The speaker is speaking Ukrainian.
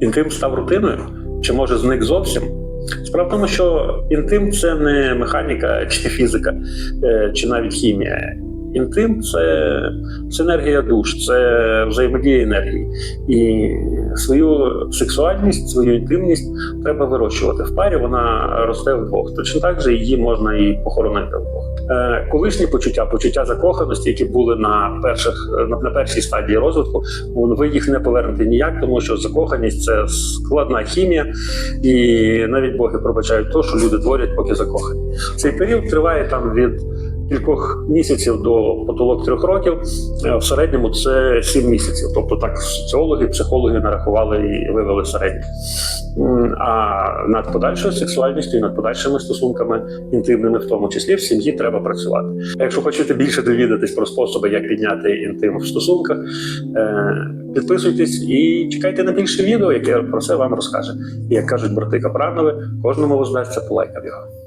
інтим став рутиною, чи може зник зовсім? Справа в тому, що інтим це не механіка чи фізика, е, чи навіть хімія. Інтим це синергія душ, це взаємодія енергії. І свою сексуальність, свою інтимність треба вирощувати в парі. Вона росте вдвох. Точно так же її можна і похоронити вдвох. Е, колишні почуття, почуття закоханості, які були на перших на, першій стадії розвитку, ви їх не повернете ніяк, тому що закоханість це складна хімія, і навіть боги пробачають то, що люди творять, поки закохані. Цей період триває там від кількох місяців до потолок трьох років. Е, В середньому це сім місяців. Тобто так соціологи, психологи нарахували і вивели середньо. А над подальшою сексуальністю над подальшими стосунками, інтимними, в тому числі, в сім'ї треба працювати. Якщо хочете більше довідатись про способи, як підняти інтим в стосунках, е, підписуйтесь і чекайте на більше відео, яке про це вам розкаже. І як кажуть брати Капранови, кожному воздасться по лайкам його.